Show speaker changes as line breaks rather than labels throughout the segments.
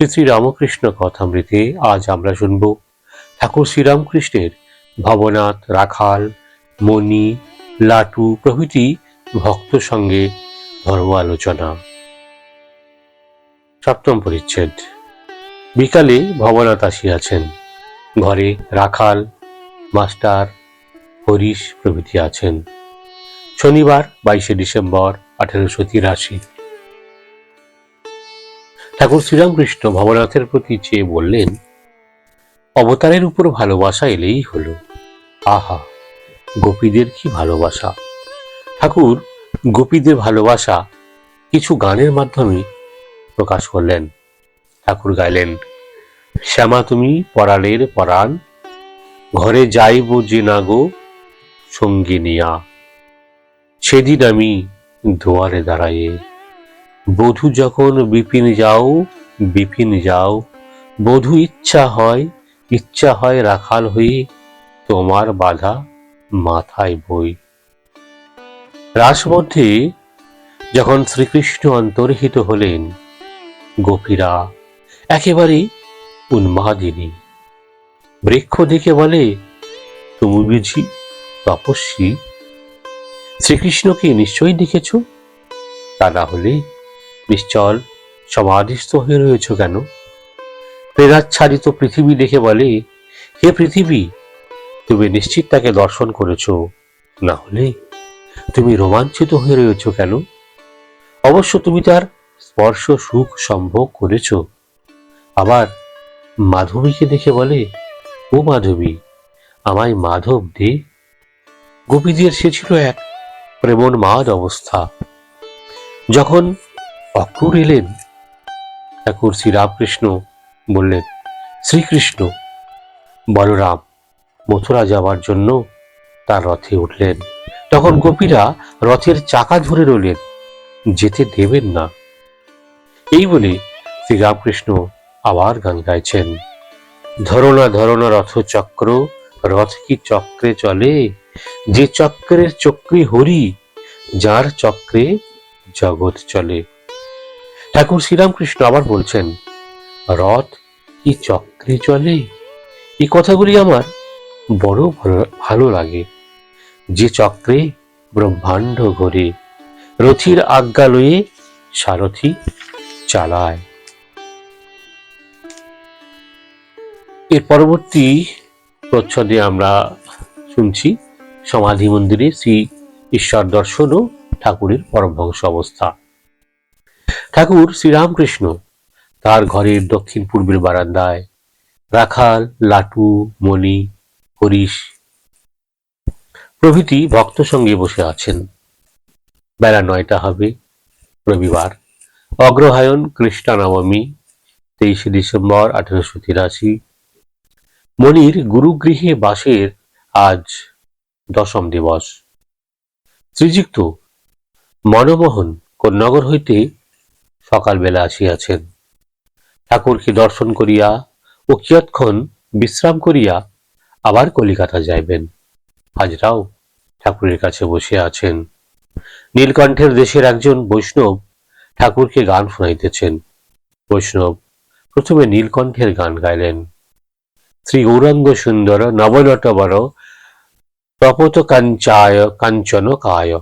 শ্রী শ্রী রামকৃষ্ণ কথামৃতে আজ আমরা শুনব। ঠাকুর শ্রীরামকৃষ্ণের ভবনাথ, রাখাল, মণি, লাটু প্রভৃতি ভক্ত সঙ্গে ধর্ম আলোচনা সপ্তম পরিচ্ছেদ। বিকালে ভবনাথ আসিয়াছেন। ঘরে রাখাল, মাস্টার, হরিশ প্রভৃতি আছেন। শনিবার বাইশে ডিসেম্বর আঠেরোশো তিরাশি। ঠাকুর শ্রীরামকৃষ্ণ ভবনাথের প্রতি চেয়ে বললেন, অবতারের উপর ভালোবাসা এলেই হলো। আহা, গোপীদের কি ভালোবাসা? ঠাকুর, গোপীদের ভালোবাসা কিছু গানের মাধ্যমে প্রকাশ করলেন। ঠাকুর গাইলেন, শ্যামা, তুমি পরালের পরাণ, ঘরে যাইব যে না গো সঙ্গী নিয়া সেদিন আমি দুয়ারে দাঁড়ায়ে বধূ যখন বিপিন যাও বিপিন যাও। বধূ ইচ্ছা হয় ইচ্ছা হয় রাখাল হয়ে তোমার বাধা মাথায় বই। রাসমধ্যে যখন শ্রীকৃষ্ণ অন্তর্হিত হলেন, গোপীরা একেবারে উন্মাদিনী। বৃক্ষ দেখে বলে, তুমি বুঝি তপস্বী? শ্রীকৃষ্ণকে নিশ্চয়ই দেখেছ? তা না হলে নিশ্চল, সমাধিস্থ হয়ে রয়েছ কেন? প্রেরাচ্ছাদিত পৃথিবী দেখে বলে, হে পৃথিবী, তুমি নিশ্চিত তাকে দর্শন করেছ, না হলে তুমি রোমাঞ্চিত হয়ে রয়েছ কেন? অবশ্য তুমি তার স্পর্শ সুখ সম্ভোগ করেছ। আবার মাধবীকে দেখে বলে, ও মাধবী, আমায় মাধব দে। গোপীদের সে ছিল এক প্রেমোন্মাদ অবস্থা। যখন অক্রুর এলেন? ঠাকুর শ্রীরামকৃষ্ণ বললেন, শ্রীকৃষ্ণ, বলরাম মথুরা যাওয়ার জন্য তার রথে উঠলেন। তখন গোপীরা রথের চাকা ধরে রইলেন, যেতে দেবেন না। এই বলে শ্রীরামকৃষ্ণ আবার গান গাইছেন। ধরনা ধরনা রথ চক্র রথ কি চক্রে চলে? যে চক্রের চক্রী হরি, যার চক্রে জগৎ চলে। ঠাকুর শ্রীরামকৃষ্ণ আবার বলছেন, রথ কি চক্রে চলে? এই কথাগুলি আমার বড় ভালো- লাগে। যে চক্রে ব্রহ্মাণ্ড ঘোরে, রথির আজ্ঞা লয়ে সারথি চালায়। এর পরবর্তী প্রচ্ছদে আমরা শুনছি সমাধি মন্দিরে শ্রী ঈশ্বর দর্শন ও ঠাকুরের পরমহংস অবস্থা। ঠাকুর শ্রীরামকৃষ্ণ। তার ঘরের দক্ষিণ পূর্বের বারান্দায় রাখাল, লাটু, মণি, হরিশ প্রভৃতি ভক্ত সঙ্গে বসে আছেন। বেলা নয়টা হবে, রবিবার। অগ্রহায়ণ কৃষ্ণানবমী, তেইশে ডিসেম্বর আঠেরোশো তিরাশি। মণির গুরুগৃহে বাসের আজ দশম দিবস। শ্রীযুক্ত মনমোহন কন্যাগর হইতে সকালবেলা আসিয়াছেন। ঠাকুরকে দর্শন করিয়া ও কিয়ৎক্ষণ বিশ্রাম করিয়া আবার কলিকাতা যাইবেন। হাজরাও ঠাকুরের কাছে বসে আছেন। নীলকণ্ঠের দেশের একজন বৈষ্ণব ঠাকুরকে গান শোনাইতেছেন। বৈষ্ণব প্রথমে নীলকণ্ঠের গান গাইলেন। শ্রী গৌরাঙ্গ সুন্দর নবনটবর প্রপত কাঞ্চায় কাঞ্চন কায়।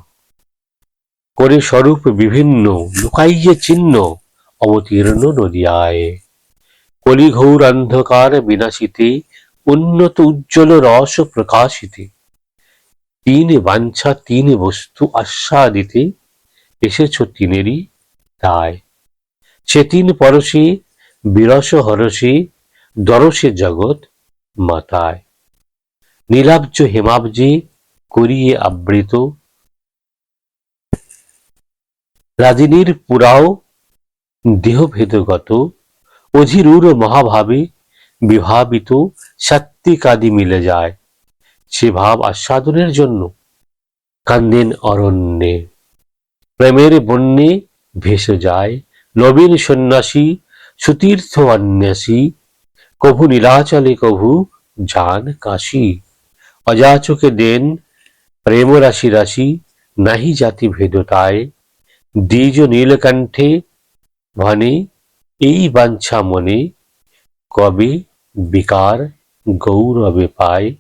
করে স্বরূপ বিভিন্ন লুকাইয়ে চিহ্ন অবতীর্ণ নদিয়ায়। কলিঘৌর অন্ধকার বিনাশিতে, উন্নত উজ্জ্বল রস প্রকাশিতে। তিন বাঞ্ছা, তিন বস্তু আস্বাদিতে, এসেছ তিনেরই দায়। সে তিন পরশে, বিরস হরসে, দরসে জগৎ মাতায়। নীলাব্জ হেমাব্জে করিয়ে আবৃত রাজিনীর পুরাও দেহভেদগত অধীরুর মহাভাবে বিভাবিত সাত্বিকাদি মিলে যায়। সে ভাব আস্বাদনের জন্য কান্দেন অরণ্যে। প্রেমের বন্যে ভেসে যায় নবীন সন্ন্যাসী সুতীর্থ অন্যাসী কভু নীলাচলে কভু যান কাশী। অযাচকে দেন প্রেম রাশি রাশি, নাহি জাতি ভেদতায়। দ্বিজ নীলকণ্ঠে ভনে এই বাঞ্ছা মনে, কবে বিকার গৌরবে পায়।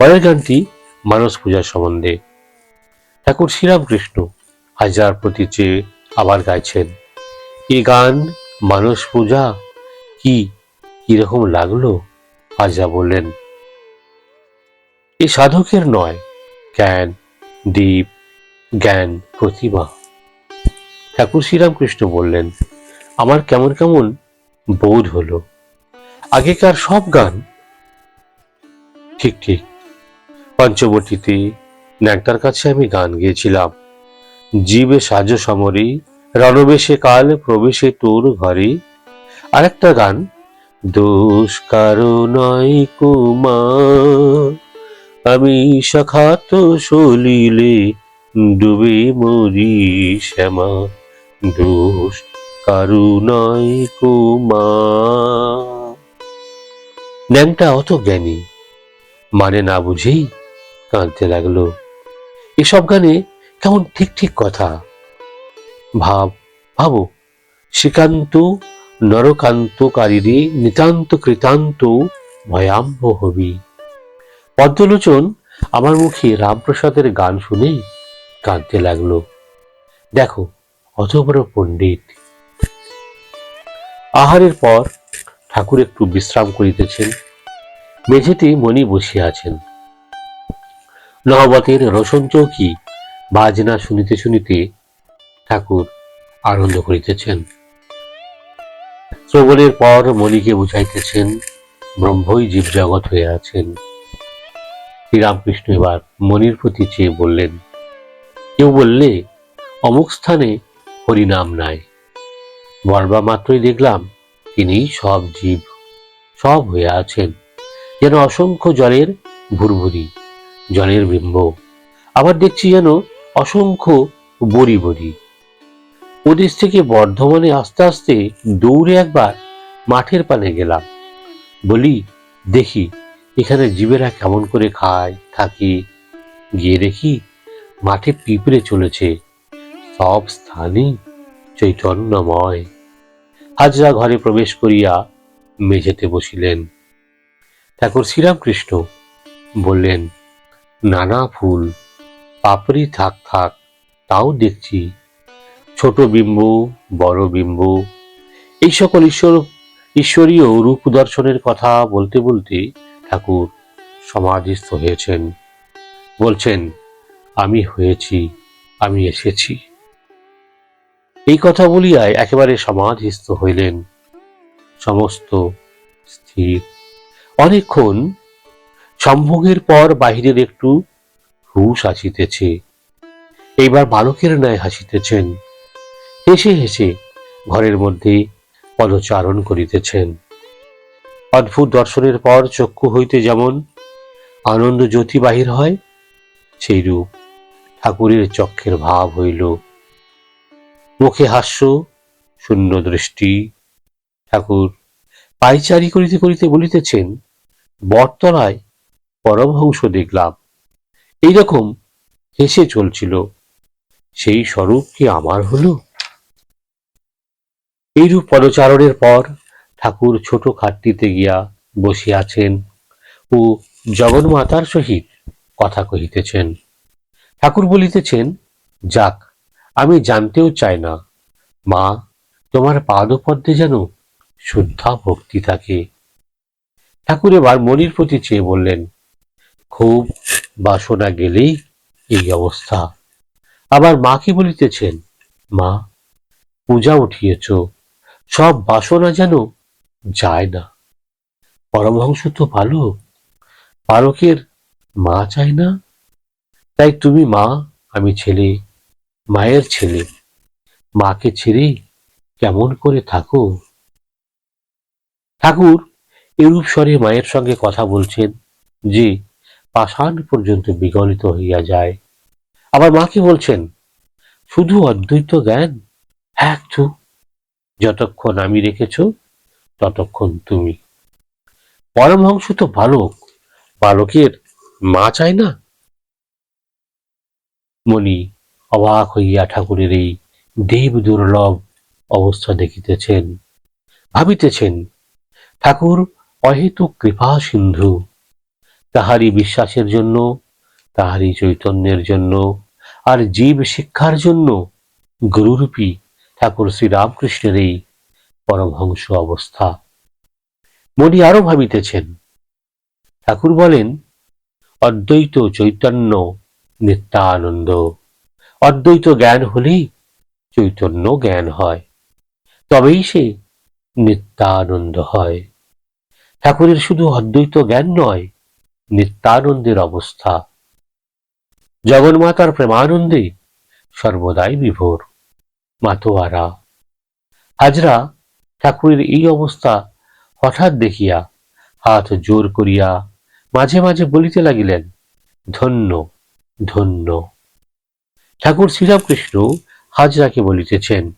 পরের গানটি মানস পূজার সম্বন্ধে। ঠাকুর শ্রীরামকৃষ্ণ হাজার প্রতি চেয়ে আবার গাইছেন। এ গান মানস পূজা কি কীরকম লাগল হাজরা বললেন। এ সাধকের নয়, জ্ঞান, দীপ, জ্ঞান প্রতিভা ঠাকুর শ্রীরামকৃষ্ণ বললেন, আমার কেমন কেমন বোধ হলো। আগেকার সব গান ঠিক ঠিক। পঞ্চবটিতে ন্যাংটার কাছে আমি গান গেয়েছিলাম। জীবে সাজ সমরে, রণবেশে কাল প্রবেশে তোর ঘরে। আরেকটা গান, দোষ নয় কুমার, আমি সখাত সলিলে ডুবে মরি শ্যামা। দোষ কারু নয় কুমার ন্যাংটা অত জ্ঞানী মানে না বুঝেই কাঁদতে লাগল। এসব গানে কেমন ঠিক ঠিক কথা। ভাব, ভাবো, শ্রীকান্ত নরকান্তকারীরে নিতান্ত কৃতান্ত ভয়াম্ভ হবি। পদ্মলোচন আমার মুখে রামপ্রসাদের গান শুনে কাঁদতে লাগল। দেখো অত বড় পণ্ডিত। আহারের পর ঠাকুর একটু বিশ্রাম করিতেছেন। মেঝেতে মণি বসিয়া আছেন। নহবতের রোশন চৌকি বাজনা শুনিতে শুনিতে ঠাকুর আনন্দ করিতেছেন। শ্রবণের পর মণিকে বুঝাইতেছেন, ব্রহ্মই জীবজগৎ হয়ে আছেন। শ্রীরামকৃষ্ণ এবার মণির প্রতি চেয়ে বললেন, কেউ বললে অমুক স্থানে হরিনাম নাই। বর্বা মাত্রই দেখলাম তিনি সব জীব, সব হয়ে আছেন, যেন অসংখ্য জলের ভুরভুরি, জলের বিম্ব। আবার দেখছি যেন অসংখ্য বড়ি বড়ি ওদেশ থেকে বর্ধমানে আস্তে আস্তে দৌড়ে একবার মাঠের পানে গেলাম। বলি, দেখি, এখানে জীবেরা কেমন করে খায়, থাকে। গিয়ে দেখি, মাঠে পিঁপড়ে চলেছে। সব স্থানই চৈতন্যময়। হাজরা ঘরে প্রবেশ করিয়া মেঝেতে বসিলেন। ঠাকুর শ্রীরামকৃষ্ণ বললেন, নানা ফুল, পাপড়ি থাক থাক, তাও দেখছি। ছোট বিম্ব, বড় বিম্ব, এই সকল ঈশ্বর, ঈশ্বরীয় রূপ দর্শনের কথা বলতে বলতে ঠাকুর সমাধিস্থ হয়েছেন। বলছেন, আমি হয়েছি, আমি এসেছি। এই কথা বলিয়ায় একেবারে সমাধিস্থ হইলেন। সমস্ত স্থির। অনেকক্ষণ সম্ভোগের পর বাহিরের একটু হুশ আসিতেছে। এইবার বালকের ন্যায় হাসিতেছেন। হেসে হেসে ঘরের মধ্যে পদচারণ করিতেছেন। অদ্ভুত দর্শনের পর চক্ষু হইতে যেমন আনন্দ জ্যোতি বাহির হয়, সেইরূপ ঠাকুরের চক্ষের ভাব হইল। মুখে হাস্য, শূন্য দৃষ্টি। ঠাকুর পাইচারি করিতে করিতে বলিতেছেন, বটতলায় পরমহংস দেখলাম। এইরকম হেসে চলছিল। সেই স্বরূপ কি আমার হলো? এইরূপ পদচারণের পর ঠাকুর ছোট খাটটিতে গিয়া বসিয়াছেন ও জগন্মাতার সহিত কথা কহিতেছেন। ঠাকুর বলিতেছেন, যাক আমি জানতেও চাই না। মা, তোমার পাদপদ্মে যেন শুদ্ধা ভক্তি থাকে। ঠাকুর এবার মনির প্রতি চেয়ে বললেন, খুব বাসনা গেলেই এই অবস্থা। আবার মাকে বলিতেছেন, মা, পূজা উঠিয়েছ, সব বাসনা যেন যায় না। পরমহংস তো ভালো পালকের মা চায় না। তাই তুমি মা, আমি ছেলে মায়ের ছেলে। মাকে ছেড়ে কেমন করে থাকো? ঠাকুর এরূপ স্বরে মায়ের সঙ্গে কথা বলছেন যে, পাষাণ পর্যন্ত বিগলিত হইয়া যায়। আবার মাকে বলছেন, শুধু অদ্বৈত জ্ঞান, এক তো যতক্ষণ আমি রেখেছ, ততক্ষণ তুমি। পরমহংস তো বালক, বালকের মা চায় না? মণি অবাক হইয়া ঠাকুরের এই দেব দুর্লভ অবস্থা দেখিতেছেন, ভাবিতেছেন, ঠাকুর অহেতুক কৃপা সিন্ধু, তাহারই বিশ্বাসের জন্য, তাহারই চৈতন্যের জন্য, আর জীব শিক্ষার জন্য গুরুরূপী ঠাকুর শ্রীরামকৃষ্ণের এই পরমহংস অবস্থা। মনি আরও ভাবিতেছেন, ঠাকুর বলেন, অদ্বৈত চৈতন্য নিত্যানন্দ। অদ্বৈত জ্ঞান হলেই চৈতন্য জ্ঞান হয়। তবেই সে নিত্যানন্দ হয়। ঠাকুরের শুধু অদ্বৈত জ্ঞান নয়, নিত্যানন্দের অবস্থা। জগন্মাতার প্রেমানন্দে সর্বদাই বিভোর, মাতোয়ারা। হাজরা ঠাকুরের এই অবস্থা হঠাৎ দেখিয়া হাত জোর করিয়া মাঝে মাঝে বলিতে লাগিলেন, ধন্য ধন্য। ঠাকুর শ্রীরামকৃষ্ণ হাজরাকে বলিতেছেন,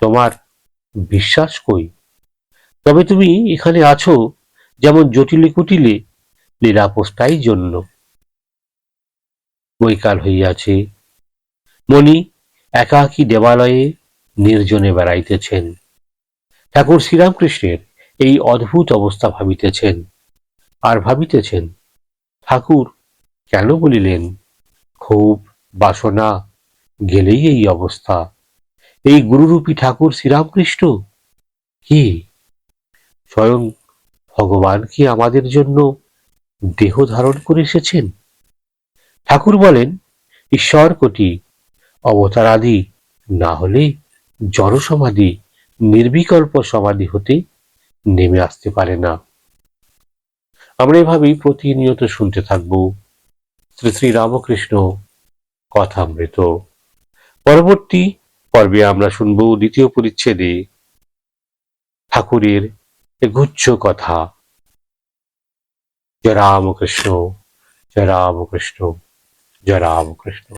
তোমার বিশ্বাস কই? তবে তুমি এখানে আছো যেমন জটিলে কুটিলে লীলাপোস্তাই জন্য। বৈকাল হইয়াছে। মণি একাকী দেবালয়ে নির্জনে বেড়াইতেছেন। ঠাকুর শ্রীরামকৃষ্ণের এই অদ্ভুত অবস্থা ভাবিতেছেন আর ভাবিতেছেন, ঠাকুর কেন বলিলেন, খুব বাসনা গেলেই এই অবস্থা। এই গুরুরূপী ঠাকুর শ্রীরামকৃষ্ণ? কি? স্বয়ং ভগবান কি আমাদের জন্য দেহ ধারণ করে এসেছেন? ঠাকুর বলেন, ঈশ্বর কোটি অবতারাদি না হলে জড়সমাধি নির্বিকল্প সমাধি হতে নেমে আসতে পারে না। আমরা এভাবেই প্রতিনিয়ত শুনতে থাকব। শ্রী শ্রী রামকৃষ্ণ কথামৃত। পরবর্তী পর্বে আমরা শুনব দ্বিতীয় পরিচ্ছেদে ঠাকুরের গুচ্ছ কথা। জয় রামকৃষ্ণ জয় রামকৃষ্ণ জয় রামকৃষ্ণ।